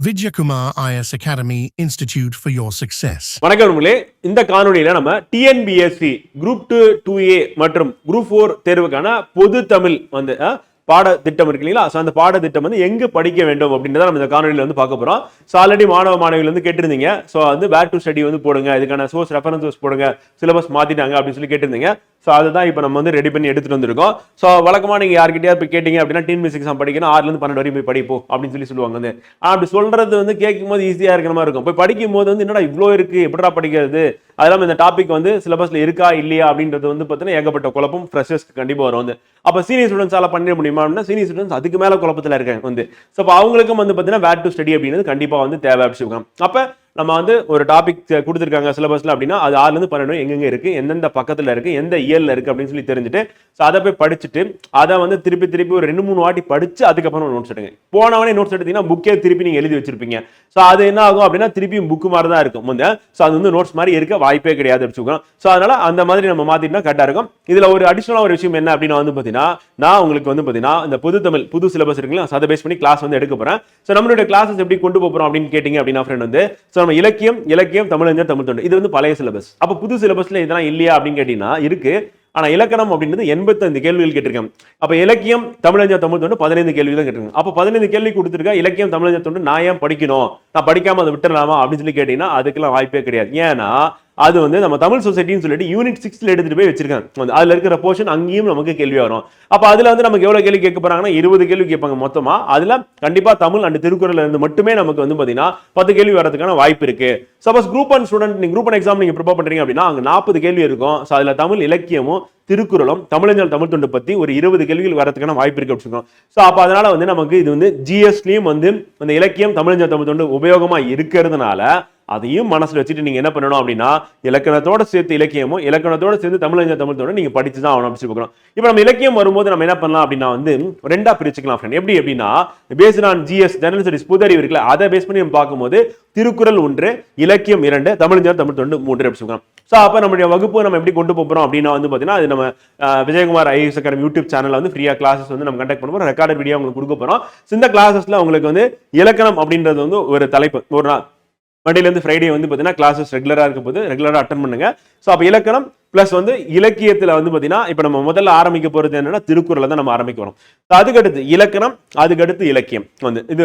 Vijayakumar IAS academy institute for your success வணக்கம் இந்த காணொலியில் நம்ம TNPSC group two two A மற்றும் குரூப் ஃபோர் தேர்வுக்கான பொது தமிழ் வந்து அஹ், பாடத்திட்டம் இருக்கு இல்லைங்களா? ஸோ அந்த பாடத்திட்டம் வந்து எங்கு படிக்க வேண்டும் அப்படின்றத நம்ம இந்த காணொலியில் வந்து பார்க்க போறோம். ஸோ ஆல்ரெடி மாணவ மாணவிகள் வந்து கேட்டிருந்தீங்க. ஸோ வந்து பேக் டு ஸ்டடி வந்து போடுங்க. இதுக்கான சோர்ஸ் ரெஃபரன்ஸ் சோர்ஸ் போடுங்க. சிலபஸ் மாற்றிட்டாங்க அப்படின்னு சொல்லி கேட்டிருந்தீங்க. ஸோ அதுதான் இப்போ நம்ம வந்து ரெடி பண்ணி எடுத்துட்டு வந்திருக்கோம். ஸோ வழக்கமாக நீங்கள் யார்கிட்டயா போய் கேட்டிங்க அப்படின்னா டீன் மியூசிக் சாம் படிக்கணும். ஆறுலேருந்து பன்னெண்டு வரையும் போய் படிப்போம் அப்படின்னு சொல்லி சொல்லுவாங்க வந்து. ஆனால் அப்படி சொல்கிறது வந்து கேட்கும் போது ஈஸியாக இருக்கிற மாதிரி இருக்கும். போய் படிக்கும் போது வந்து என்னடா இவ்வளோ இருக்குது எப்படிடா படிக்கிறது? அதெல்லாம் இந்த டாபிக் வந்து சிலபஸில் இருக்கா இல்லையா அப்படின்றது வந்து பார்த்தீங்கன்னா ஏகப்பட்ட குழப்பம் ஃப்ரெஷர்ஸ்க்கு கண்டிப்பாக வரும் வந்து. அப்போ சீனியர் ஸ்டூடெண்ட்ஸால் பண்ணிட முடியுமா அப்படின்னா சீனியர் ஸ்டூடெண்ட்ஸ் அதுக்கு மேலே குழப்பத்தில் இருக்காங்க வந்து. ஸோ அப்போ அவங்களுக்கும் வந்து பார்த்தீங்கன்னா வேட் டு ஸ்டடி அப்படின்றது கண்டிப்பாக வந்து தேவை அப்படின்னு அப்போ நம்ம வந்து ஒரு டாபிக் கொடுத்துருக்காங்க சிலபஸ்ல அப்படின்னா அது ஆறுல இருந்து பன்னெண்டு எங்கெங்க இருக்கு எந்தெந்த பக்கத்துல இருக்கு எந்த இயர்ல இருக்கு அப்படின்னு சொல்லி தெரிஞ்சுட்டு ஸோ அதை போய் படிச்சுட்டு அதை வந்து திருப்பி திருப்பி ஒரு ரெண்டு மூணு வாட்டி படிச்சு அதுக்கப்புறம் நோட்ஸ் எடுங்க. போனவனே நோட்ஸ் எடுத்தீங்கன்னா புக்கே திருப்பி நீங்க எழுதி வச்சிருப்பீங்க. ஸோ அது என்ன ஆகும் அப்படின்னா திருப்பியும் புக்கு மாதிரி தான் இருக்கும். முந்த ஸோ அது வந்து நோட்ஸ் மாதிரி இருக்க வாய்ப்பே கிடையாது வச்சுக்கணும் ஸோ அதனால அந்த மாதிரி நம்ம மாத்திட்டா கரெக்டாக இருக்கும். இதுல ஒரு அடிஷனலாக ஒரு விஷயம் என்ன அப்படின்னா வந்து பார்த்தீங்கன்னா நான் உங்களுக்கு வந்து பார்த்தீங்கன்னா இந்த புது தமிழ் புது சிலபஸ் இருக்குங்களா அதை பேஸ் பண்ணி கிளாஸ் வந்து எடுக்க போறேன். ஸோ நம்மளுடைய கிளாஸஸ் எப்படி கொண்டு போறோம் அப்படின்னு கேட்டீங்க அப்படின்னா ஃப்ரெண்ட் வந்து ஸோ நம்ம இலக்கியம் இலக்கியம் தமிழஞ்சர் தமிழ் தொண்டு. இது வந்து பழைய சிலபஸ் அப்போ புது சிலபஸ்ல இதெல்லாம் இல்லையா அப்படின்னு கேட்டீங்கன்னா இருக்கு. ஆனா இலக்கணம் அப்படின்றது எண்பத்தைந்து கேள்விகள் கேட்டிருக்கேன் அப்ப இலக்கியம் தமிழஞ்சர் தமிழ் தொண்டு பதினைந்து கேள்வி தான் கேட்டிருக்காங்க. அப்ப பதினைந்து கேள்வி கொடுத்துருக்கா இலக்கியம் தமிழஞ்சர் தொண்டு? நான் ஏன் படிக்கணும்? நான் படிக்காம அதை விட்டுறலாமா அப்படின்னு சொல்லி கேட்டீங்கன்னா அதுக்கெல்லாம் வாய்ப்பே கிடையாது. ஏன்னா அது வந்து நம்ம தமிழ் சொசைட்டின்னு சொல்லிட்டு யூனிட் சிக்ஸ்ல எடுத்துட்டு போய் வச்சிருக்காங்க. வந்து அதுல இருக்கிற போர்ஷன் அங்கேயும் நமக்கு கேள்வி வரும். அப்ப அதுல வந்து நமக்கு எவ்வளவு கேள்வி கேட்க போறாங்கன்னா இருபது கேள்வி கேட்பாங்க மொத்தமா. அதுல கண்டிப்பா தமிழ் அண்ட் திருக்குறள் இருந்து மட்டுமே நமக்கு வந்து பாத்தீங்கன்னா பத்து கேள்வி வரதுக்கான வாய்ப்பு இருக்கு. சப்போஸ் குரூப் ஒன் ஸ்டூடெண்ட் நீங்க குரூப் ஒன் எக்ஸாம் நீங்க ப்ரிப்பேர் பண்றீங்க அப்படின்னா அங்க நாற்பது கேள்வி இருக்கும். ஸோ அதுல தமிழ் இலக்கியமும் திருக்குறளும் தமிழஞ்சல் தமிழ் தொண்டு பத்தி ஒரு இருபது கேள்விகள் வரதுக்கான வாய்ப்பு இருக்கு அப்படின்னு ஸோ அப்போ அதனால வந்து நமக்கு இது வந்து ஜிஎஸ்லயும் வந்து அந்த இலக்கியம் தமிழஞ்சல் தமிழ் தொண்டு உபயோகமா இருக்கிறதுனால அதையும் மனசில் வச்சுட்டு நீங்கள் என்ன பண்ணணும் அப்படின்னா இலக்கணத்தோட சேர்த்து இலக்கியமும் இலக்கணத்தோட சேர்த்து தமிழஞ்ச தமிழ்த்தோடு நீங்கள் படித்து தான் ஆகணும் அப்படின்னு பார்க்கணும் இப்போ நம்ம இலக்கியம் வரும்போது நம்ம என்ன பண்ணலாம் அப்படின்னா வந்து ரெண்டாக பிரிச்சுக்கலாம் ஃப்ரெண்ட் எப்படி எப்படின்னா based on GS general studies புது இருக்குல்ல அதை பேஸ் பண்ணி நம்ம பார்க்கும்போது திருக்குறள் ஒன்று இலக்கியம் இரண்டு தமிழஞ்சல் தமிழ் தொண்டு மூன்று அப்படி சொல்லலாம் ஸோ அப்போ நம்மளுடைய வகுப்பு நம்ம எப்படி கொண்டு போகிறோம் அப்படின்னா வந்து பார்த்தீங்கன்னா அது நம்ம விஜயகுமார் ஐஎஸ் அகாடமி யூடியூப் சேனலில் வந்து ஃப்ரீயாக கிளாஸஸ் வந்து நம்ம கண்டக்ட் பண்ணுவோம் ரெக்கார்டட் வீடியோ உங்களுக்கு கொடுக்க போகிறோம் இந்த கிளாஸஸில் உங்களுக்கு வந்து இலக்கணம் அப்படின்றது வந்து ஒரு தலைப்பு ஒரு நாள் மண்டேலேருந்து ஃப்ரைடே வந்து பார்த்தீங்கன்னா கிளாஸஸ் ரெகுலராக இருக்க போது ரெகுலராக அட்டன் பண்ணுங்க. ஸோ அப்போ இலக்கணம் ப்ளஸ் வந்து இலக்கியத்தில் வந்து பார்த்தீங்கன்னா இப்போ நம்ம முதல்ல ஆரம்பிக்க போகிறது என்னன்னா திருக்குறளை தான் நம்ம ஆரம்பிக்க வரோம் அதுக்கடுத்து இலக்கணம் அதுக்கடுத்து இலக்கியம் வந்து. இது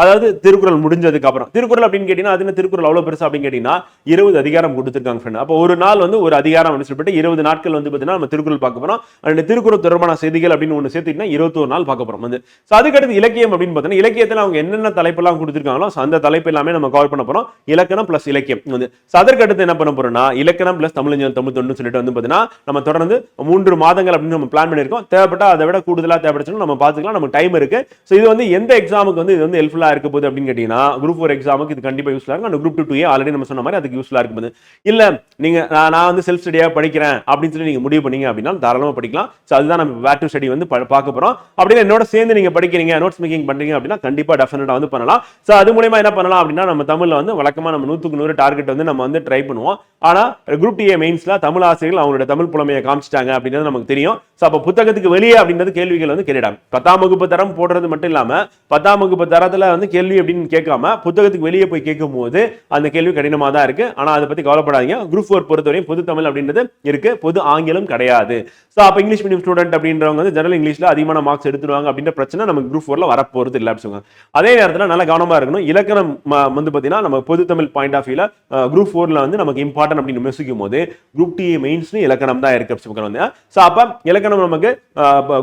அதாவது திருக்குறள் முடிஞ்சதுக்கு அப்புறம். திருக்குறள் அப்படின்னு கேட்டீங்கன்னா அது என்ன திருக்குறள் அவ்வளோ பெருசா அப்படின்னு கேட்டிங்கன்னா இருபது அதிகாரம் கொடுத்துருக்காங்க ஃப்ரெண்ட் அப்போ ஒரு நாள் வந்து ஒரு அதிகாரம் அப்படின்னு சொல்லிட்டு இருபது நாட்கள் வந்து பார்த்தீங்கன்னா நம்ம திருக்குறள் பார்க்க போகிறோம் அண்ட் திருக்குறள் தொடர்பான செய்திகள் அப்படின்னு ஒன்று சேர்த்துக்கிட்டா இருபத்தோரு நாள் பார்க்க போகிறோம் வந்து. ஸோ அதுக்கடுத்து இலக்கியம் அப்படின்னு பார்த்தீங்கன்னா இலக்கியத்தில் அவங்க என்னென்ன தலைப்பெல்லாம் கொடுத்துருக்காங்களோ அந்த தலைப்பு எல்லாமே நம்ம கவர் பண்ண போகிறோம் இலக்கணம் ப்ளஸ் இலக்கியம் வந்து. ஸோ அதற்கடுத்து என்ன பண்ண போகிறோம்னா இலக்கணம் பிளஸ் தமிழஞ்சல் தமிழ் தொண்டு சொல்லிட்டு வந்து பார்த்தீங்கன்னா நம்ம தொடர்ந்து மூன்று மாதங்கள் அப்படின்னு நம்ம பிளான் பண்ணியிருக்கோம். தேவைப்பட்டால் அதை விட கூடுதலாக தேவைப்படுச்சுன்னு நம்ம பார்த்துக்கலாம். நமக்கு டைம் இருக்கு. ஸோ இது வந்து எந்த எக்ஸாமுக்கு வந்து இது வந்து ஹெல்ப்ஃபுல்லாக இருக்க போகுது அப்படின்னு கேட்டிங்கன்னா குரூப் ஃபோர் எக்ஸாமுக்கு இது கண்டிப்பாக யூஸ்ஃபுல்லாக இருக்கும். அந்த குரூப் டூ டூ ஆல்ரெடி நம்ம சொன்ன மாதிரி அதுக்கு யூஸ்ஃபுல்லாக இருக்கும் போது இல்ல நீங்க நான் வந்து செல்ஃப் ஸ்டடியாக படிக்கிறேன் அப்படின்னு சொல்லி நீங்கள் முடிவு பண்ணீங்க அப்படின்னா தாராளமாக படிக்கலாம். ஸோ அதுதான் நம்ம வேட் ஸ்டடி வந்து பார்க்க போகிறோம் அப்படின்னா என்னோட சேர்ந்து நீங்கள் படிக்கிறீங்க நோட்ஸ் மேக்கிங் பண்ணுறீங்க அப்படின்னா கண்டிப்பாக டெஃபினட்டாக வந்து பண்ணலாம். ஸோ அது மூலயமா என்ன பண்ணலாம் அப்படின்னா நம்ம தமிழில் வந்து வழக்கமாக நம்ம நூற்றுக்கு நூறு டார்கெட் வந்து நம்ம வந்து ட்ரை பண்ணுவோம். ஆனால் குரூப் யூடிஏ மெயின்ஸ்ல தமிழ் ஆசிரியர்கள் அவங்களோட தமிழ் புலமையை காமிச்சிட்டாங்க அப்படின்றது நமக்கு தெரியும். ஸோ அப்போ புத்தகத்துக்கு வெளியே அப்படின்றது கேள்விகள் வந்து கேட்டாங்க பத்தாம் வகுப்பு தரம் போடுறது மட்டும் இல்லாம பத்தாம் வகுப்பு தரத்துல வந்து கேள்வி அப்படின்னு கேட்காம புத்தகத்துக்கு வெளியே போய் கேட்கும் போது அந்த கேள்வி கடினமா தான் இருக்கு. ஆனா அதை பத்தி கவலைப்படாதீங்க. குரூப் ஃபோர் பொறுத்தவரையும் பொது தமிழ் அப்படின்றது இருக்கு. பொது ஆங்கிலம் கிடையாது. ஸோ அப்போ இங்கிலீஷ் மீடியம் ஸ்டூடெண்ட் அப்படின்றவங்க வந்து ஜெனரல் இங்கிலீஷ்ல அதிகமான மார்க்ஸ் எடுத்துருவாங்க அப்படின்ற பிரச்சனை நமக்கு குரூப் ஃபோர்ல வரப்போறது இல்லை அப்படின்னு சொல்லுவாங்க. அதே நேரத்தில் நல்லா கவனமா இருக்கணும். இலக்கணம் வந்து பார்த்தீங்கன்னா நம்ம பொது தமிழ் பாயிண்ட் ஆஃப் வியூல குரூப் ஃபோர்ல வந்து நமக்கு இம்பார்ட்டன்ட் அப்படின்னு யோசிக்கும் போது குரூப் டி மெயின்ஸ்னு இலக்கணம் தான் இருக்கு. அப்படின்னு வந்து ஸோ அப்போ இலக்கணம் நமக்கு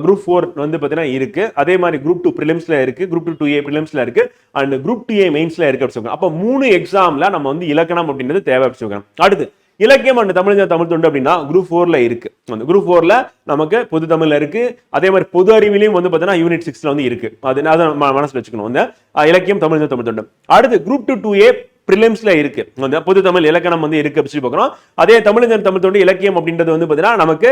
குரூப் ஃபோர் வந்து பார்த்தீங்கன்னா இருக்கு. அதே மாதிரி குரூப் டூ ப்ரிலிம்ஸ்ல இருக்கு. குரூப் டூ டூ ஏ ப்ரிலிம்ஸ்ல இருக்கு. அண்ட் குரூப் டி ஏ மெயின்ஸ்ல இருக்கு அப்படின்னு அப்போ மூணு எக்ஸாம்ல நம்ம வந்து இலக்கணம் அப்படின்றது தேவை அப்படின்னு அடுத்து இலக்கியம் அண்ட் தமிழ் தமிழ் தொண்டு அப்படின்னா குரூப் ஃபோர்ல இருக்கு. அந்த குரூப் ஃபோர்ல நமக்கு பொது தமிழ்ல இருக்கு. அதே மாதிரி பொது அறிவிலையும் வந்து பார்த்தீங்கன்னா யூனிட் சிக்ஸ்ல வந்து இருக்கு. அது அதை மனசுல வச்சுக்கணும். வந்து இலக்கியம் தமிழ் தமிழ் தொண்டு. அடுத்து குரூப் டூ டூ ஏ ப்ரிலிம்ஸ்ல இருக்கு. அந்த பொது தமிழ் இலக்கணம் வந்து இருக்கு அப்படின்னு சொல்லி பார்க்குறோம். அதே தமிழ் தமிழ் தொண்டு இலக்கியம் அப்படின்றது வந்து பார்த்தீங்கன்னா நமக்கு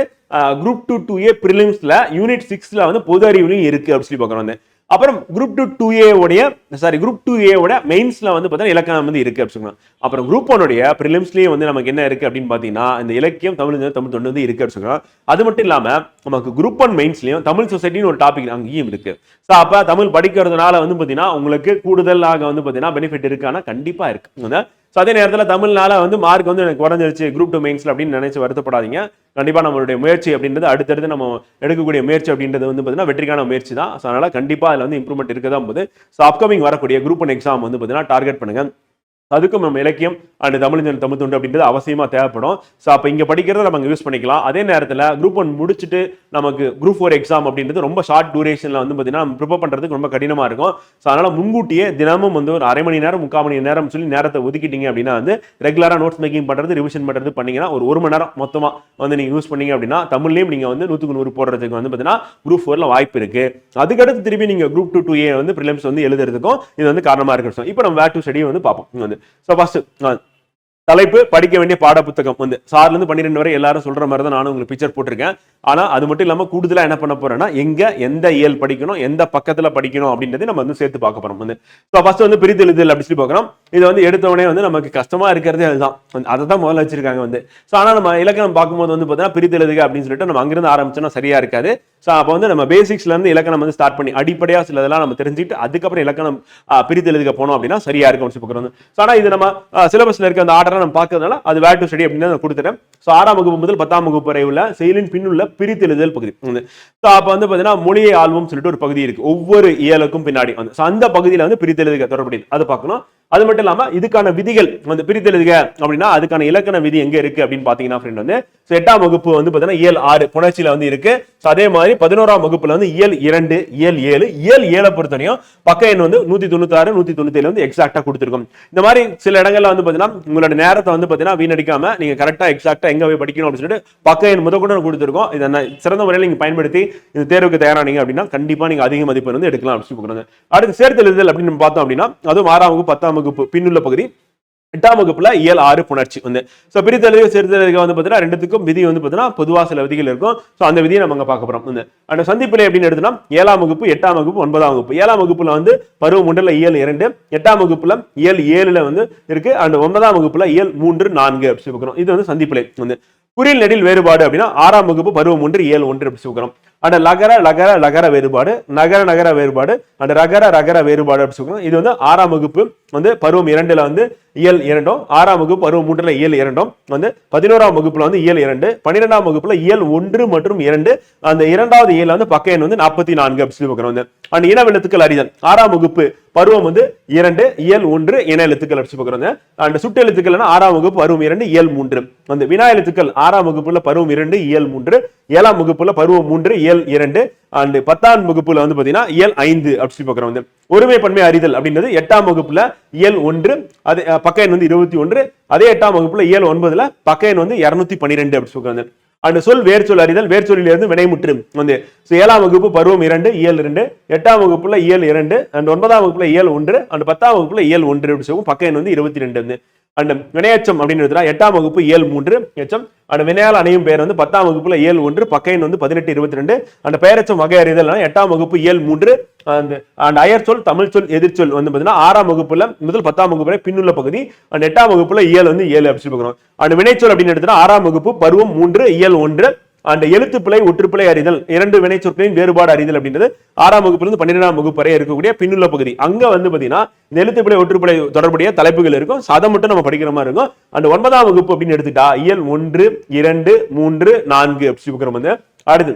குரூப் டூ டூ ஏ ப்ரிலிம்ஸ்ல யூனிட் சிக்ஸ்ல வந்து பொது அறிவுலையும் இருக்கு அப்படின்னு சொல்லி பார்க்குறோம் அப்புறம் குரூப் டூ டூ ஏ உடைய சாரி குரூப் டூ ஏ உடைய மெயின்ஸ்ல வந்து பார்த்தீங்கன்னா இலக்கணம் வந்து இருக்கு அப்படின்னு சொல்லலாம். அப்புறம் குரூப் ஒனுடைய ப்ரிலிம்ஸ்லயே வந்து நமக்கு என்ன இருக்கு அப்படின்னு பார்த்தீங்கன்னா இந்த இலக்கியம் தமிழ் தமிழ் தொண்டு வந்து இருக்கு அப்படின்னு சொல்லலாம். அது மட்டும் இல்லாம நமக்கு குரூப் ஒன் மெயின்ஸ்லயும் தமிழ் சொசைட்டின்னு ஒரு டாபிக் அங்கேயும் இருக்கு. ஸோ அப்ப தமிழ் படிக்கிறதுனால வந்து பார்த்தீங்கன்னா உங்களுக்கு கூடுதலாக வந்து பார்த்தீங்கன்னா பெனிஃபிட் இருக்கானா கண்டிப்பா இருக்கு. ஸோ அதே நேரத்தில் தமிழ்னால வந்து மார்க் வந்து எனக்கு குறைஞ்சிருச்சு குரூப் டூ மெயின்ஸ்ல அப்படின்னு நினைச்சு வருத்தப்படாதீங்க. கண்டிப்பாக நம்மளுடைய முயற்சி அப்படின்றது அடுத்தடுத்து நம்ம எடுக்கக்கூடிய முயற்சி அப்படின்றது வந்து பார்த்தீங்கன்னா வெற்றிக்கான முயற்சி தான். ஸோ அதனால் கண்டிப்பாக அதில் வந்து இம்ப்ரூவ்மெண்ட் இருக்க தான் போது ஸோ அப்கமிங் வரக்கூடிய குரூப் ஒன் எக்ஸாம் வந்து பார்த்தீங்கன்னா டார்கெட் பண்ணுங்க. அதுக்கும் நம்ம இலக்கியம் அண்ட் தமிழ் தமிழ் தொண்டு அப்படின்றது அவசியமாக தேவைப்படும். ஸோ அப்போ இங்கே படிக்கிறத நம்ம யூஸ் பண்ணிக்கலாம். அதே நேரத்தில் குரூப் ஒன் முடிச்சுட்டு நமக்கு குரூப் ஃபோர் எக்ஸாம் அப்படின்றது ரொம்ப ஷார்ட் டூரேஷனில் வந்து பார்த்தீங்கன்னா நம்ம ப்ரிப்பேர் ரொம்ப கடினமாக இருக்கும். ஸோ அதனால் முன்கூட்டியே தினமும் வந்து ஒரு அரை மணி நேரம் முக்கால் மணி நேரம் சொல்லி நேரத்தை ஒதுக்கிட்டீங்க அப்படின்னா வந்து ரெகுலராக நோட்ஸ் மேக்கிங் பண்ணுறது ரிவிஷன் பண்ணுறது பண்ணிங்கன்னா ஒரு ஒரு மணி நேரம் மொத்தமாக வந்து நீங்கள் யூஸ் பண்ணீங்க அப்படின்னா தமிழ்லேயும் நீங்கள் வந்து நூற்றுக்கு நூறு போடுறதுக்கு வந்து பார்த்தீங்கன்னா குரூப் ஃபோரில் வாய்ப்பு இருக்குது அதுக்கடுத்து திருப்பி நீங்கள் குரூப் டூ டூ ஏ வந்து ப்ரிலிம்ஸ் வந்து எழுதுறதுக்கும் இது வந்து காரணமாக இருக்கு இப்போ நம்ம வேர் டு ஸ்டடி வந்து பார்ப்போம். வந்து ஸோ ஃபர்ஸ்ட் தலைப்பு படிக்க வேண்டிய பாடப்புத்தகம். வந்து சார்லேருந்து பன்னிரெண்டு வரை எல்லாரும் சொல்ற மாதிரி தான் நானும் உங்களுக்கு பிக்சர் போட்டிருக்கேன். ஆனா அது மட்டும் இல்லாம கூடுதலா என்ன பண்ண போறேன்னா எங்க எந்த இயல் படிக்கணும் எந்த பக்கத்துல படிக்கணும் அப்படின்றத நம்ம வந்து சேர்த்து பார்க்க போறோம். வந்து ஸோ ஃபர்ஸ்ட் வந்து பிரித்தெழுதல் அப்படி சொல்லி பார்க்குறோம் இது வந்து எடுத்த உடனே வந்து நமக்கு கஷ்டமா இருக்கிறதே அதுதான். அதை தான் முதல்ல வச்சிருக்காங்க வந்து. ஸோ ஆனா நம்ம இலக்கணம் பார்க்கும்போது வந்து பார்த்தீங்கன்னா பிரித்தெழுதுக அப்படின்னு சொல்லிட்டு நம்ம அங்கிருந்து ஆரம்பிச்சோம்னா சரியா இருக்காது. ஸோ அப்போ வந்து நம்ம பேசிக்ஸ்லேருந்து இலக்கணம் வந்து ஸ்டார்ட் பண்ணி அடிப்படையாக சில இதெல்லாம் நம்ம தெரிஞ்சுட்டு அதுக்கப்புறம் இலக்கணம் பிரித்து எழுதுக்க போனோம் அப்படின்னா சரியாக இருக்கும் சொல்லி பார்க்குறோம் ஸோ ஆனால் இது நம்ம சிலபஸில் இருக்க அந்த ஆர்டரை நம்ம பார்க்கறதுனால அது வேட் டு ஸ்டடி அப்படின்னு நான் கொடுத்துட்டேன். ஸோ ஆறாம் வகுப்பு முதல் பத்தாம் வகுப்பு வரை உள்ள செயலின் பின்னுள்ள பிரித்தெழுதல் பகுதி. ஸோ அப்போ வந்து பார்த்தீங்கன்னா மொழியை ஆல்வம் சொல்லிட்டு ஒரு பகுதி இருக்குது ஒவ்வொரு இயலுக்கும் பின்னாடி வந்து. ஸோ அந்த பகுதியில் வந்து பிரித்தெழுதுக தொடர்புடையது. அதை பார்க்கணும். அது மட்டும் இல்லாமல் இதுக்கான விதிகள் வந்து பிரித்தெழுதுக அப்படின்னா அதுக்கான இலக்கண விதி எங்கே இருக்குது அப்படின்னு பார்த்தீங்கன்னா ஃப்ரெண்ட் வந்து. எட்டாம் வகுப்பு வந்து பார்த்தீங்கன்னா இயல் ஆறு புணர்ச்சியில் வந்து இருக்கு. ஸோ அதே மாதிரி பதினோராம் வகுப்புல வந்து இயல் இரண்டு இயல் ஏழு இயல் ஏழை பொறுத்தவரையும் பக்க எண் வந்து நூத்தி தொண்ணூத்தி ஆறு நூத்தி தொண்ணூத்தி ஏழு வந்து எக்ஸாக்டா கொடுத்துருக்கும். இந்த மாதிரி சில இடங்கள்ல வந்து பாத்தீங்கன்னா உங்களோட நேரத்தை வந்து பாத்தீங்கன்னா வீணடிக்காம நீங்க கரெக்டா எக்ஸாக்டா எங்க போய் படிக்கணும் அப்படின்னு சொல்லிட்டு பக்க எண் முத கூட கொடுத்துருக்கோம். இதை சிறந்த முறையில் நீங்க பயன்படுத்தி இந்த தேர்வுக்கு தயாரானீங்க அப்படின்னா கண்டிப்பா நீங்க அதிக மதிப்பெண் வந்து எடுக்கலாம் அப்படின்னு சொல்லி அடுத்து சேர்த்தெழுதல் அப்படின்னு பார்த்தோம் அப்படின்னா அதுவும் ஆறாம் வகுப்பு பத்தாம் வகுப்பு பின்னுள்ள பகுதி. எட்டாம் வகுப்புல இயல் ஆறு புணர்ச்சி வந்து. ஸோ பிரித்தலைவு சிறுத்தெழுக வந்து பார்த்தீங்கன்னா ரெண்டுத்துக்கும் விதி வந்து பார்த்தீங்கன்னா பொதுவா சில விதிகள் இருக்கும். ஸோ அந்த விதியை நம்ம அங்க பார்க்க போறோம். வந்து அந்த சந்திப்பிலை அப்படின்னு எடுத்தோம்னா ஏழாம் வகுப்பு எட்டாம் வகுப்பு ஒன்பதாம் வகுப்பு. ஏழாம் வகுப்புல வந்து பருவம் ஒன்றுல இயல் இரண்டு எட்டாம் வகுப்புல இயல் ஏழுல வந்து இருக்கு அண்ட் ஒன்பதாம் வகுப்புல இயல் மூன்று நான்கு அப்படி சொல்லி இது வந்து சந்திப்பிலை வந்து. குறியில் நெடில் வேறுபாடு அப்படின்னா ஆறாம் வகுப்பு பருவம் ஒன்று இயல் ஒன்று அப்படி சொல்கிறோம் அண்ட் லகர லகர லகர வேறுபாடு நகர நகர வேறுபாடு அண்ட் ரகர ரகர வேறுபாடு அப்படின்னு சொல்கிறோம் இது வந்து ஆறாம் வகுப்பு வந்து பருவம் இரண்டுல வந்து இயல் இரண்டும் ஆறாம் வகுப்பு பருவம் மூன்றுல இயல் இரண்டும் வந்து பதினோராம் வகுப்புல வந்து இயல் இரண்டு பன்னிரெண்டாம் வகுப்புல இயல் ஒன்று மற்றும் இரண்டு அந்த இரண்டாவது இயல் வந்து பக்க எண் வந்து நாற்பத்தி நான்கு அப்படின்னு சொல்லி பார்க்கிறோம் வந்து. அண்ட் இன எழுத்துக்கள் அறிதல் ஆறாம் வகுப்பு பருவம் வந்து இரண்டு இயல் ஒன்று இன எழுத்துக்கள் அப்படி பார்க்கிறோம் அண்ட் சுட்டு எழுத்துக்கள்னா ஆறாம் வகுப்பு பருவம் இரண்டு இயல் மூன்று. வந்து வினா எழுத்துக்கள் ஆறாம் வகுப்புல பருவம் இரண்டு இயல் மூன்று ஏழாம் வகுப்புல பருவம் மூன்று இயல் இரண்டு அண்ட் பத்தாம் வகுப்புல வந்து பாத்தீங்கன்னா இயல் ஐந்து அப்படின்னு சொல்லி வந்து ஒருமை பன்மை அறிதல் அப்படின்றது எட்டாம் வகுப்புல இயல் ஒன்று அது பக்க எண் வந்து இருபத்தி ஒன்று அதே எட்டாம் வகுப்புல இயல் ஒன்பதுல பக்க எண் வந்து இருநூத்தி பன்னிரெண்டு அப்படின்னு சொல்றாங்க அண்ட் சொல் வேர்ச்சொல் அறிதல் வேர்ச்சொல்லில் இருந்து வினைமுற்று வந்து ஏழாம் வகுப்பு பருவம் இரண்டு இயல் இரண்டு எட்டாம் வகுப்புல இயல் இரண்டு அண்ட் ஒன்பதாம் வகுப்புல இயல் ஒன்று அண்ட் பத்தாம் வகுப்புல இயல் ஒன்று அப்படின்னு சொல்லுவோம் பக்க எண் வந்து இருபத்தி ரெண்டு வந்து. அண்ட் வினையச்சம் அப்படின்னு எடுத்தா எட்டாம் வகுப்பு ஏழு மூன்று எச்சம். அண்ட் வினையால் அணையும் பெயர் வந்து பத்தாம் வகுப்புல ஏழு ஒன்று பக்க வந்து பதினெட்டு இருபத்தி ரெண்டு அண்ட் பெயரச்சம் வகை அறிதல் எட்டாம் வகுப்பு ஏழு மூன்று அந்த அண்ட் அயர் சொல் தமிழ் சொல் எதிர்ச்சொல் வந்து பார்த்தீங்கன்னா ஆறாம் வகுப்புல முதல் பத்தாம் வகுப்புல பின்னுள்ள பகுதி. அண்ட் எட்டாம் வகுப்புல இயல் வந்து ஏழு அப்படி சொல்லி பார்க்கிறோம். அண்ட் வினைச்சொல் அப்படின்னு எடுத்தா ஆறாம் வகுப்பு பருவம் மூன்று இயல் ஒன்று அந்த எழுத்துப்பிழை ஒற்றுப்பிழை அறிதல் இரண்டு வினைச்சொற்களின் வேறுபாடு அறிதல் அப்படின்றது ஆறாம் வகுப்பிலிருந்து பன்னிரெண்டாம் வகுப்பு வரை இருக்கக்கூடிய பின்னுள்ள பகுதி. அங்க வந்து பாத்தீங்கன்னா இந்த எழுத்துப்பிழை ஒற்றுப்பிழை தொடர்புடைய தலைப்புகள் இருக்கும். அதை மட்டும் நம்ம படிக்கிற மாதிரி இருக்கும். அந்த ஒன்பதாம் வகுப்பு அப்படின்னு எடுத்துட்டா இயல் ஒன்று இரண்டு மூன்று நான்கு அப்படி வந்து அடுத்து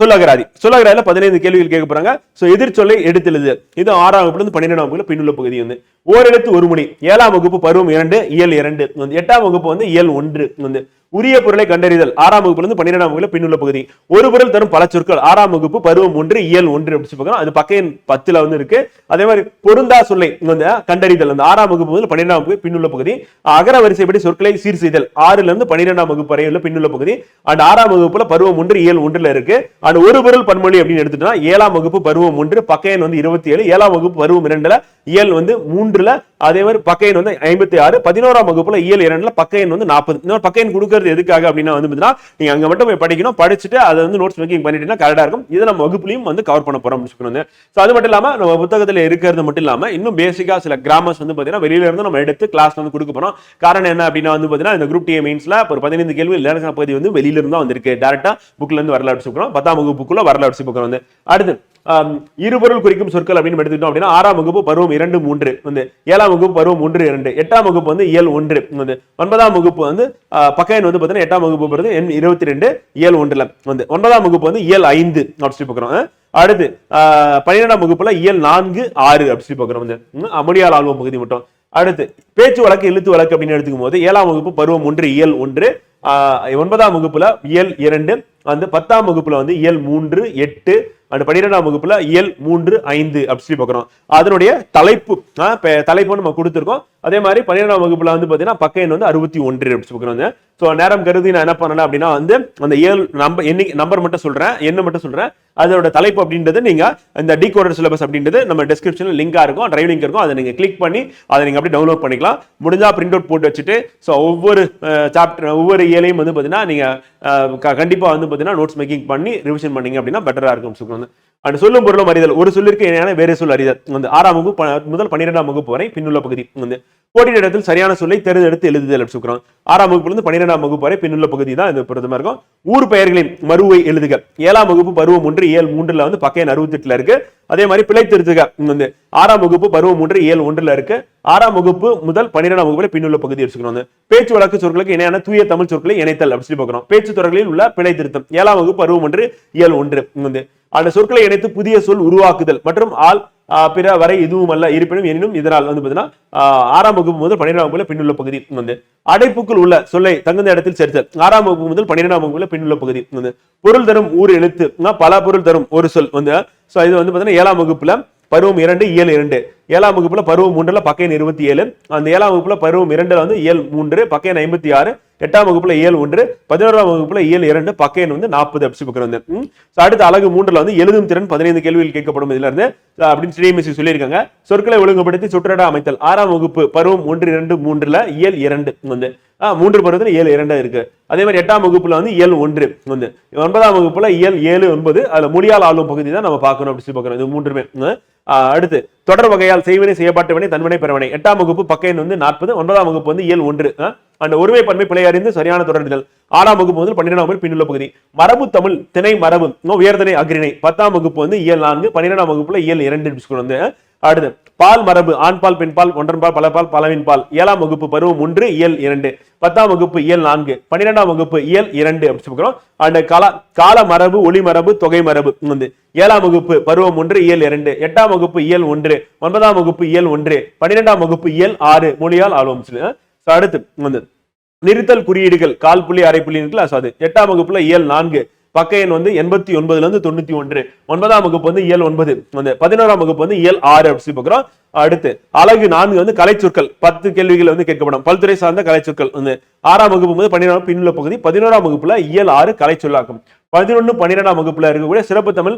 சொல்லகராதி. சொல்லகராதில பதினைந்து கேள்விகள் கேட்க போறாங்க. ஸோ எதிர்ச்சொல்லை எடுத்தெழுது. இது ஆறாம் வகுப்புல இருந்து பன்னிரெண்டாம் வகுப்புல பின்னுள்ள பகுதி வந்து. ஓரெழுத்து ஒரு மணி ஏழாம் வகுப்பு பருவம் இரண்டு இயல் இரண்டு. வந்து எட்டாம் வகுப்பு வந்து இயல் ஒன்று வந்து. உரிய பொருளை கண்டறிதல். ஆறாம் வகுப்புல இருந்து பன்னிரெண்டாம் வகுப்புல பின்னுள்ள பகுதி. ஒரு பொருள் தரும் பல சொற்கள். ஆறாம் வகுப்பு பருவம் ஒன்று இயல் ஒன்று அப்படி பார்க்கலாம் அது பக்க பத்துல வந்து இருக்கு. அதே மாதிரி பொருந்தா சொல்லை வந்து கண்டறிதல். அந்த ஆறாம் வகுப்பு முதல் பன்னிரெண்டாம் வகுப்பு பின்னுள்ள பகுதி. அகர வரிசைப்படி சொற்களை சீர் செய்தல். ஆறுல இருந்து பன்னிரெண்டாம் வகுப்பு வரை உள்ள பின்னுள்ள பகுதி. அண்ட் ஆறாம் வகுப்புல பருவம் ஒன்று இயல் ஒன்றுல இருக்கு. அண்ட் ஒரு பொருள் பன்மொழி அப்படின்னு எடுத்துட்டா ஏழாம் வகுப்பு பருவம் ஒன்று பக்கையன் வந்து இருபத்தி ஏழு ஏழாம் வகுப்பு பருவம் இரண்டுல இயல் வந்து மூன்றுல அதே மாதிரி பக்கையன் வந்து ஐம்பத்தி ஆறு பதினோராம் வகுப்புல இயல் இரண்டுல பக்கையன் வந்து நாற்பது. இன்னொரு பக்கையன் கொடுக்கறது எதுக்காக அப்படின்னா வந்து நீங்க அங்க மட்டும் போய் படிக்கணும் படிச்சுட்டு அதை வந்து நோட்ஸ் மேக்கிங் பண்ணிட்டீங்கன்னா கரெக்டா இருக்கும். இதை நம்ம வகுப்புலையும் வந்து கவர் பண்ண போறோம் அப்படின்னு சொல்லணும் ஸோ அது மட்டும் இல்லாம நம்ம புத்தகத்துல இருக்கிறது மட்டும் இல்லாம இன்னும் பேசிக்கா சில கிராமர்ஸ் வந்து பாத்தீங்கன்னா வெளியில இருந்து நம்ம எடுத்து கிளாஸ் வந்து கொடுக்க போறோம். காரணம் என்ன அப்படின்னா வந்து பாத்தீங்கன்னா இந்த குரூப் டிஏ மெயின்ஸ்ல ஒரு பதினைந்து கேள்வி லேனக்கான பகுதி வந்து வெளியில இருந்து தான் வந்திருக்கு டேரக்டா புக்ல இருந்து வரலாற்று பத்தாம் வகுப்புக்குள்ள வரலாற்று வரல வந்து அடுத்து இருபொருள் குறிக்கும் சொற்கள் அப்படின்னு எடுத்துக்கிட்டோம் அப்படின்னா ஆறாம் வகுப்பு பருவம் இரண்டு மூன்று வந்து ஏழாம் வகுப்பு பருவம் ஒன்று இரண்டு எட்டாம் வகுப்பு வந்து இயல் ஒன்று வந்து ஒன்பதாம் வகுப்பு வந்து பக்க எண் வந்து பார்த்தீங்கன்னா எட்டாம் வகுப்பு வருது எண் இருபத்தி ரெண்டு இயல் ஒன்றுல வந்து ஒன்பதாம் வகுப்பு வந்து இயல் ஐந்து அப்படி சொல்லி பார்க்குறோம். அடுத்து பன்னிரெண்டாம் வகுப்புல இயல் நான்கு ஆறு அப்படி சொல்லி பார்க்குறோம். வந்து ம், அமுடியால் ஆல்வம் பகுதி மட்டும். அடுத்து பேச்சு வழக்கு எழுத்து வழக்கு அப்படின்னு எடுத்துக்கும் போது ஏழாம் வகுப்பு பருவம் ஒன்று இயல் ஒன்று ஒன்பதாம் வகுப்புல இயல் இரண்டு வந்து பத்தாம் வகுப்புல வந்து இயல் மூன்று எட்டு அண்ட் பன்னிரெண்டாம் வகுப்புல இயல் மூன்று ஐந்து அப்படி சொல்லி பார்க்குறோம் அதனுடைய தலைப்பு ஆஹ் தலைப்பு நம்ம கொடுத்துருக்கோம். அதே மாதிரி பன்னிரெண்டாம் வகுப்புல வந்து பாத்தீங்கன்னா பக்க எண் வந்து அறுபத்தி ஒன்று அப்படி சொல்லி பார்க்குறோம் ஸோ நேரம் கருதி நான் என்ன பண்ணேன் அப்படின்னா வந்து அந்த ஏழு நம்பர் எண்ணிக்கை நம்பர் மட்டும் சொல்கிறேன் என்ன மட்டும் சொல்கிறேன் அதோட தலைப்பு அப்படின்றது நீங்கள் இந்த டிகோடர் சிலபஸ் அப்படின்றது நம்ம டிஸ்கிரிப்ஷனில் லிங்காக இருக்கும் ட்ரைவ் லிங்க் இருக்கும். அதை நீங்கள் கிளிக் பண்ணி அதை நீங்கள் அப்படியே டவுன்லோட் பண்ணிக்கலாம். முடிஞ்சால் பிரிண்ட் அவுட் போட்டு வச்சுட்டு ஸோ ஒவ்வொரு சாப்டர் ஒவ்வொரு ஏழையும் வந்து பார்த்தீங்கன்னா நீங்க கண்டிப்பாக வந்து பார்த்தீங்கன்னா நோட்ஸ் மேக்கிங் பண்ணி ரிவிஷன் பண்ணீங்க அப்படின்னா பெட்டராக இருக்கும் சொல்லுங்க அந்த சொல்லும் பொருளும் அறிதல். ஒரு சொல்லிற்கு இணையான வேறு சொல் அறிதல். வந்து ஆறாம் வகுப்பு ப- முதல் பன்னிரெண்டாம் வகுப்பு வரை பின்னுள்ள பகுதி வந்து. போட்டி இடத்தில் சரியான சொல்லை தேர்ந்தெடுத்து எழுதுதல் அப்படி ஆறாம் வகுப்புலேருந்து பன்னிரெண்டாம் வகுப்பு வரை பின்னுள்ள பகுதி தான் இது பிரதமா இருக்கும். ஊர் பெயர்களின் மறுவை எழுதுக. ஏழாம் வகுப்பு பருவம் ஒன்று ஏழு மூன்றுல வந்து பக்க எண் இருக்கு. அதே மாதிரி பிழை திருத்துக. வந்து ஆறாம் வகுப்பு பருவம் ஒன்று ஏழு ஒன்றுல இருக்கு. ஆறாம் வகுப்பு முதல் பன்னிரெண்டாம் வகுப்புல பின்னுள்ள பகுதி எடுத்துக்கணும் வந்து பேச்சு வழக்கு சொற்களுக்கு இணையான தூய தமிழ் சொற்களை இணைத்தல் அப்படின்னு சொல்லி பார்க்கிறோம். பேச்சு தொடர்களில் உள்ள பிழை திருத்தம். ஏழாம் வகுப்பு பருவம் ஒன்று ஏழு ஒன்று. வந்து அந்த சொற்களை இணைத்து புதிய சொல் உருவாக்குதல் மற்றும் ஆள் பிற வரை எதுவும் அல்ல இருப்பினும் எனினும் இதனால் வந்து பார்த்தீங்கன்னா ஆறாம் வகுப்பு முதல் பன்னிரெண்டாம் வகுப்புல பின்னுள்ள பகுதி வந்து அடைப்புக்குள் உள்ள சொல்லை தகுந்த இடத்தில் சேர்த்தல். ஆறாம் வகுப்பு முதல் பன்னிரெண்டாம் வகுப்புல பின்னுள்ள பகுதி வந்து பொருள் தரும் ஊர் எழுத்து பல பொருள் தரும் ஒரு சொல் வந்து ஸோ இது வந்து பார்த்தீங்கன்னா ஏழாம் வகுப்புல பருவம் இரண்டு இயல் இரண்டு. ஏழாம் வகுப்புல பருவம் மூன்றுல பக்கையன் இருபத்தி ஏழு. அந்த ஏழாம் வகுப்புல பருவம் இரண்டுல வந்து இயல் மூன்று பக்கையன் ஐம்பத்தி ஆறு. எட்டாம் வகுப்புல இயல் ஒன்று பதினோராம் வகுப்புல இயல் இரண்டு பக்க எண் வந்து நாற்பது அப்படி பக்கம் வந்து அடுத்த அழகு மூன்றுல வந்து எழுதும் திறன் பதினைந்து கேள்விகள் கேட்கப்படும் இதுல இருந்து அப்படின்னு ஸ்ரீமிசி சொல்லியிருக்காங்க. சொற்களை ஒழுங்குபடுத்தி சுற்றடா அமைத்தல். ஆறாம் வகுப்பு பருவம் ஒன்று இரண்டு மூன்றுல இயல் இரண்டு வந்து மூன்று பருவத்தில் ஏழு இரண்டாக இருக்கு. அதே மாதிரி எட்டாம் வகுப்புல வந்து இயல் ஒன்று வந்து. ஒன்பதாம் வகுப்புல இயல் ஏழு ஒன்பது அதில் மொழியால் ஆளும் பகுதி தான் நம்ம பார்க்கணும் அப்படின்னு சொல்லி பார்க்கணும் இது மூன்றுமே. அடுத்து தொடர் வகையால் செய்வினை செய்யப்பட்டவனை தன்வனை பெறவனை. எட்டாம் வகுப்பு பக்கையன் வந்து நாற்பது ஒன்பதாம் வகுப்பு வந்து இயல் ஒன்று. அந்த ஒருமை பன்மை பிழை அறிந்து சரியான தொடர்புதல் ஆறாம் வகுப்பு முதல் பன்னிரெண்டாம் வகுப்பு பின்னுள்ள பகுதி. மரபு தமிழ் திணை மரபு உயர்தனை அக்ரிணை பத்தாம் வகுப்பு வந்து இயல் நான்கு பன்னிரெண்டாம் வகுப்புல இயல் இரண்டு வந்து அடுத்து பால் மரபு ஆண் பால் பெண் பால் ஒன்றன் பால் பல பால் பலவின் பால். ஏழாம் வகுப்பு பருவம் ஒன்று இயல் இரண்டு. பத்தாம் வகுப்பு இயல் நான்கு. பன்னிரெண்டாம் வகுப்பு இயல் இரண்டு அப்படி சொல்கிறோம் கால கால மரபு ஒளி மரபு தொகை மரபு வந்து. ஏழாம் வகுப்பு பருவம் ஒன்று இயல் இரண்டு. எட்டாம் வகுப்பு இயல் ஒன்று. ஒன்பதாம் வகுப்பு இயல் ஒன்று. பன்னிரெண்டாம் வகுப்பு இயல் ஆறு. மொழியால் ஆழ்வம் So, அடுத்து வந்து. நிறுத்தல் குறியீடுகள் கால் புள்ளி அரை புள்ளி இருக்குல்ல அது. எட்டாம் வகுப்புல இயல் நான்கு. பக்க எண் வந்து எண்பத்தி ஒன்பதுல இருந்து தொண்ணூத்தி ஒன்று. ஒன்பதாம் வகுப்பு வந்து இயல் ஒன்பது. வந்து பதினோராம் வகுப்பு வந்து இயல் ஆறு அப்படி சொல்லி பார்க்கிறோம் அடுத்து அழகு நான்கு வந்து கலைச்சொற்கள். பத்து கேள்விகள் வந்து கேட்கப்படும். பல்துறை சார்ந்த கலைச்சொற்கள். வந்து ஆறாம் வகுப்பு வந்து பன்னிரெண்டாம் பின்னுள்ள பகுதி. பதினோராம் வகுப்புல இயல் ஆறு கலைச்சொல்லாக்கும் பதினொன்று பன்னிரெண்டாம் வகுப்புல இருக்கக்கூடிய சிறப்பு தமிழ்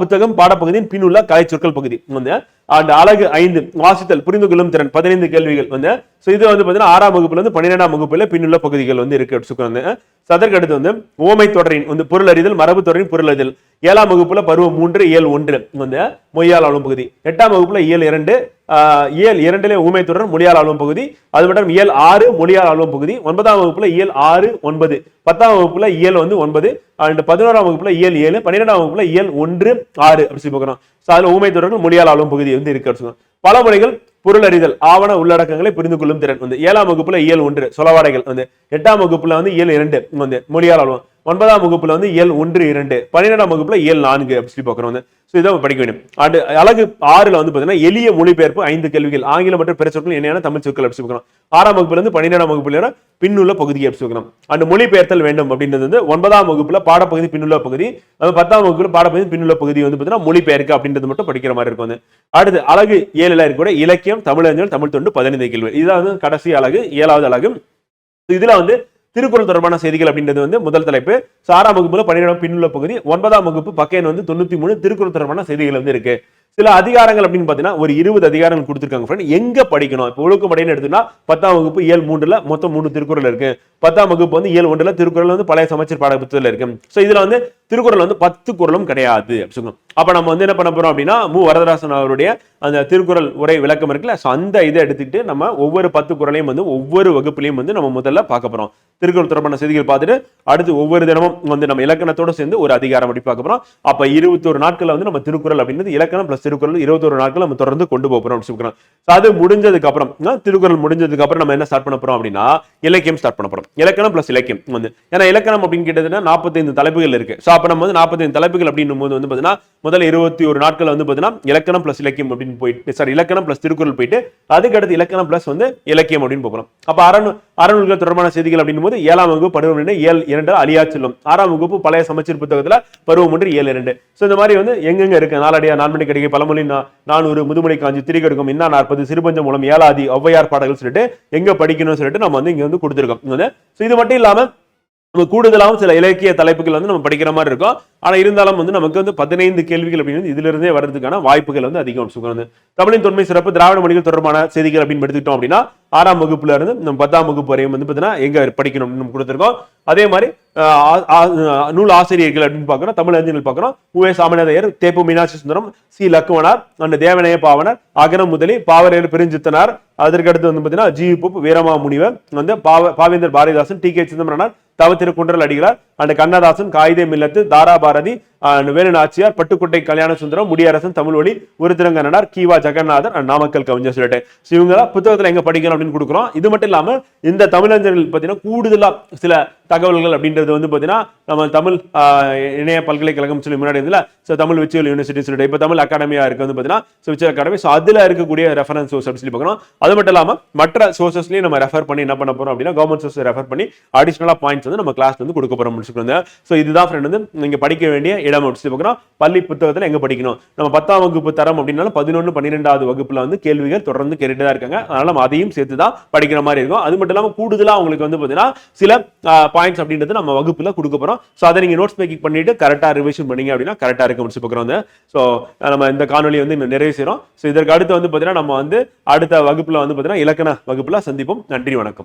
புத்தகம் பாடப்பகுதியின் பின்னுள்ள கலைச்சொற்கள் பகுதி வந்து அந்த அழகு ஐந்து வாசித்தல் புரிந்து கொள்ளும் திறன் பதினைந்து கேள்விகள் வந்து ஸோ இது வந்து பாத்தீங்கன்னா ஆறாம் வகுப்புல இருந்து பன்னிரெண்டாம் வகுப்புல பின்னுள்ள பகுதிகள் வந்து இருக்கு வந்து அதற்கு அடுத்து வந்து ஓமை தொடரின் வந்து பொருள் அறிதல் மரபு தொடரின் பொருள் அறிதல். ஏழாம் வகுப்புல பருவம் மூன்று இயல் ஒன்று வந்து மொய்யால் ஆளும் பகுதி. எட்டாம் வகுப்புல இயல் இரண்டு ஏழு இயல் இரண்டிலே ஊமை தொடர் மொழியால் ஆளும் பகுதி. அது மட்டும் இயல் ஆறு மொழியால் ஆளும் பகுதி. ஒன்பதாம் வகுப்புல இயல் ஆறு ஒன்பது. பத்தாம் வகுப்புல இயல் வந்து ஒன்பது. அண்ட் பதினோராம் வகுப்புல இயல் ஏழு பன்னிரெண்டாம் வகுப்புல இயல் ஒன்று ஆறு அப்படி சொல்லி பார்க்கணும். So, அதுல ஊமை தொடர்கள் மொழியால் ஆளும் பகுதி வந்து இருக்கு அப்படி பல முறைகள் பொருள் அறிதல் ஆவண உள்ளடக்கங்களை புரிந்து கொள்ளும் திறன் வந்து. ஏழாம் வகுப்புல இயல் ஒன்று சொலவாடைகள் வந்து. எட்டாம் வகுப்புல வந்து இயல் இரண்டு வந்து மொழியால் ஆளும் ஒன்பதாம் வகுப்புல வந்து இயல் ஒன்று இரண்டு. பன்னிரெண்டாம் வகுப்புல இயல் நான்கு அப்படி சொல்லி பார்க்குறோம் வந்து ஸோ இதை படிக்க வேண்டும் அண்டு அழகு ஆறுல வந்து பாத்தீங்கன்னா எளிய மொழிபெயர்ப்பு ஐந்து கேள்விகள். ஆங்கிலம் மற்றும் பிற சொற்கள் என்னென்ன தமிழ் சொற்கள் அப்படி சொல்லிக்கிறோம் ஆறாம் வகுப்புல இருந்து பன்னிரெண்டாம் வகுப்புல பின்னுள்ள பகுதியை அப்படி சொல்லிக்கிறோம் அண்ட் மொழிபெயர்த்தல் வேண்டும் அப்படின்றது வந்து ஒன்பதாம் வகுப்புல பாடப்பகுதி பின்னுள்ள பகுதி. அது பத்தாம் வகுப்புல பாடப்பகுதி பின்னுள்ள பகுதி வந்து பாத்தீங்கன்னா மொழிபெயர்க்கு அப்படின்றது மட்டும் படிக்கிற மாதிரி இருக்கும் வந்து. அடுத்து அழகு ஏழுல இருக்கக்கூட இலக்கியம் தமிழ் தமிழ் தொண்டு பதினைந்து கேள்வி இதுதான் வந்து கடைசி அழகு ஏழாவது அழகு. இதுல வந்து திருக்குறள் தொடர்பான செய்திகள் அப்படின்றது வந்து முதல் தலைப்பு. So, ஆறாம் வகுப்புல பன்னிரெண்டாம் பின்னுள்ள பகுதி ஒன்பதாம் வகுப்பு பக்கையன் வந்து தொண்ணூத்தி மூணு திருக்குறள் தொடர்பான செய்திகள் வந்து இருக்கு. சில அதிகாரங்கள் அப்படின்னு பார்த்தீங்கன்னா ஒரு இருபது அதிகாரங்கள் கொடுத்துருக்காங்க ஃப்ரெண்ட் எங்க படிக்கணும்? இப்போ ஒழுக்கமடைன்னு எடுத்துன்னா பத்தாம் வகுப்பு இயல் மூன்றுல மொத்தம் மூணு திருக்குறள் இருக்கு. பத்தாம் வகுப்பு வந்து இயல் ஒன்றுல திருக்குறள் வந்து பழைய சமச்சீர் பாட இருக்கு. ஸோ இதுல வந்து திருக்குறள் வந்து பத்து குரலும் கிடையாது. அப்படி சொல்லணும் அப்ப நம்ம வந்து என்ன பண்ண போறோம் அப்படின்னா மு. வரதராசன் அவருடைய அந்த திருக்குறள் உரை விளக்கம் இருக்குல்ல ஸோ அந்த இதை எடுத்துக்கிட்டு நம்ம ஒவ்வொரு பத்து குரலையும் வந்து ஒவ்வொரு வகுப்புலையும் வந்து நம்ம முதல்ல பார்க்க போறோம். திருக்குறள் தொடர்பான செய்திகள் பார்த்துட்டு அடுத்து ஒவ்வொரு தினமும் வந்து நம்ம இலக்கணத்தோடு சேர்ந்து ஒரு அதிகாரம் அப்படி பார்க்க போறோம். அப்ப இருபத்தொரு நாட்கள்ல வந்து நம்ம திருக்குறள் அப்படின்றது இலக்கணம் பிளஸ் திருக்குறள் இருபத்தொரு நாட்கள் நம்ம தொடர்ந்து கொண்டு போக போறோம். அப்படின்னு சொல்லிக்கிறோம். So அது முடிஞ்சதுக்கு அப்புறம் திருக்குறள் முடிஞ்சதுக்கு அப்புறம் நம்ம என்ன ஸ்டார்ட் பண்ண போறோம் அப்படின்னா இலக்கியம் ஸ்டார்ட் பண்ண போறோம். இலக்கணம் பிளஸ் இலக்கியம் வந்து. ஏன்னா இலக்கணம் அப்படின்னு கேட்டதுன்னா நாற்பத்தைந்து தலைப்புகள் இருக்கு. ஸோ அப்ப நம்ம வந்து நாற்பத்தைந்து தலைப்புகள் அப்படின்னும் போது வந்து பார்த்தீங்கன்னா முதல்ல இருபத்தி ஒரு நாட்கள் வந்து பார்த்தீங்கன்னா இலக்கணம் பிளஸ் இலக்கியம் அப்படின்னு போயிட்டு சாரி இலக்கணம் பிளஸ் திருக்குறள் போயிட்டு அதுக்கடுத்து இலக்கணம் பிளஸ் வந்து இலக்கியம் அப்படின்னு போகிறோம் அப்போ அரண் அறநூல்கள் தொடர்பான செய்திகள் அப்படின்னும் போது ஏழாம் வகுப்பு பருவம் ரெண்டு ஏழு இரண்டு அழியா செல்லும். ஆறாம் வகுப்பு பழைய சமச்சீர் புத்தகத்தில் பருவம் ஒன்று ஏழு இரண்டு. ஸோ இந்த மாதிரி வந்து எங்கெங்க இருக்கு? நாலடியா நான்மணி கடிகை பழமொழி நா- நானூறு முதுமொழி காஞ்சி திரிகடுக்கும் இன்னா நாற்பது சிறுபஞ்சம் மூலம் ஏழாதி ஒவ்வையார் பாடல்கள் சொல்லிட்டு எங்க படிக்கணும்னு சொல்லிட்டு நம்ம வந்து இங்க வந்து கொடுத்துருக்கோம். ஸோ இது மட்டும் இல்லாமல் நம்ம கூடுதலாகவும் சில இலக்கிய தலைப்புகள் வந்து நம்ம படிக்கிற மாதிரி இருக்கும். ஆனால் இருந்தாலும் வந்து நமக்கு வந்து பதினைந்து கேள்விகள் அப்படின்னு இதுல இருந்தே வர்றதுக்கான வாய்ப்புகள் வந்து அதிகம். சுகம் வந்து தமிழின் தொன்மை சிறப்பு திராவிட மொழிகள் தொடர்பான செய்திகள் அப்படின்னு எடுத்துக்கிட்டோம் அப்படின்னா ஆறாம் வகுப்புல இருந்து நம்ம பத்தாம் வகுப்பு வரையும் வந்து பார்த்தீங்கன்னா எங்க படிக்கணும் நம்ம கொடுத்துருக்கோம். அதே மாதிரி நூல் ஆசிரியர்கள் அப்படின்னு பார்க்குறோம் தமிழ் அறிஞர்கள் பார்க்குறோம் உவே சாமிநாதையர் தேப்பு மீனாட்சி சுந்தரம் சி. லக்குவனார் அந்த தேவனைய பாவனர் அகரம் முதலி பாவரையர் பெருஞ்சித்தனார். அதற்கு அடுத்து வந்து பார்த்தீங்கன்னா ஜி. புப் வீரமா முனிவர் வந்து பாவ பாவேந்தர் பாரதிதாசன் டி. கே. சிதம்பரனார் தவ திருக்குன்றல் அடிகளார் அந்த கண்ணதாசன் காயிதே மில்லத்து தாரா பாரதி வேலு நாச்சியார் பட்டுக்கோட்டை கல்யாண சுந்தரம் முடியரசன் தமிழ்வழி உருத்திரங்கண்ணனார் கீவா ஜெகநாதர் அண்ட் நாமக்கல் கவிஞர் சொல்லிட்டு. So இவங்க புத்தகத்துல எங்க படிக்கணும் அப்படின்னு கொடுக்குறோம். இது மட்டும் இல்லாம இந்த தமிழஞ்சர்கள் பார்த்தீங்கன்னா கூடுதலா சில தகவல்கள் அப்படின்றது வந்து பார்த்தீங்கன்னா நம்ம தமிழ் இணைய பல்கலைக்கழகம் சொல்லி முன்னாடி இருந்ததுல ஸோ தமிழ் விச்சுவல் யூனிவர்சிட்டி சொல்லிட்டு இப்போ தமிழ் அகாடமியா இருக்கு வந்து பார்த்தீங்கன்னா ஸோ விச்சுவல் அகாடமி ஸோ அதில் இருக்கக்கூடிய ரெஃபரன்ஸ் சோர்ஸ் அப்படின்னு சொல்லி பார்க்கணும். அது மட்டும் இல்லாம மற்ற சோர்சஸ்லையும் நம்ம ரெஃபர் பண்ணி என்ன பண்ண போறோம் அப்படின்னா கவர்மெண்ட் சோர்ஸ் ரெஃபர் பண்ணி அடிஷனலா பாயிண்ட்ஸ் வந்து நம்ம கிளாஸ் வந்து கொடுக்க போறோம் முடிச்சுக்கோங்க ஸோ இதுதான் ஃப்ரெண்ட் வந்து நீங்க படிக்க வேண்டிய இடம் அப்படின்னு சொல்லி பள்ளி புத்தகத்துல எங்க படிக்கணும்? நம்ம பத்தாம் வகுப்பு தரம் அப்படின்னாலும் பதினொன்று பன்னிரெண்டாவது வகுப்புல வந்து கேள்விகள் தொடர்ந்து கேட்டுட்டு தான் இருக்காங்க. அதனால நம்ம அதையும் சேர்த்து தான் படிக்கிற மாதிரி இருக்கும். அது மட்டும் இல்லாம கூடுதலா உங்களுக்கு வந்து பாத்தீங்கன்னா சில பாயிண்ட்ஸ் அப்படின்றது நம்ம வகுப்புல கொடுக்க போறோம். ஸோ அதை நீங்க நோட்ஸ் மேக்கிங் பண்ணிட்டு கரெக்டா ரிவிஷன் பண்ணீங்க அப்படின்னா கரெக்டாக இருக்க முடிச்சு பார்க்குறோம் வந்து ஸோ நம்ம இந்த காணொலி வந்து இன்னும் நிறைவு செய்கிறோம் ஸோ இதற்கு அடுத்து வந்து பாத்தீங்கன்னா நம்ம வந்து அடுத்த வகுப்புல வந்து பாத்தீங்கன்னா இலக்கண வகுப்புல சந்திப்போம். நன்றி வணக்கம்.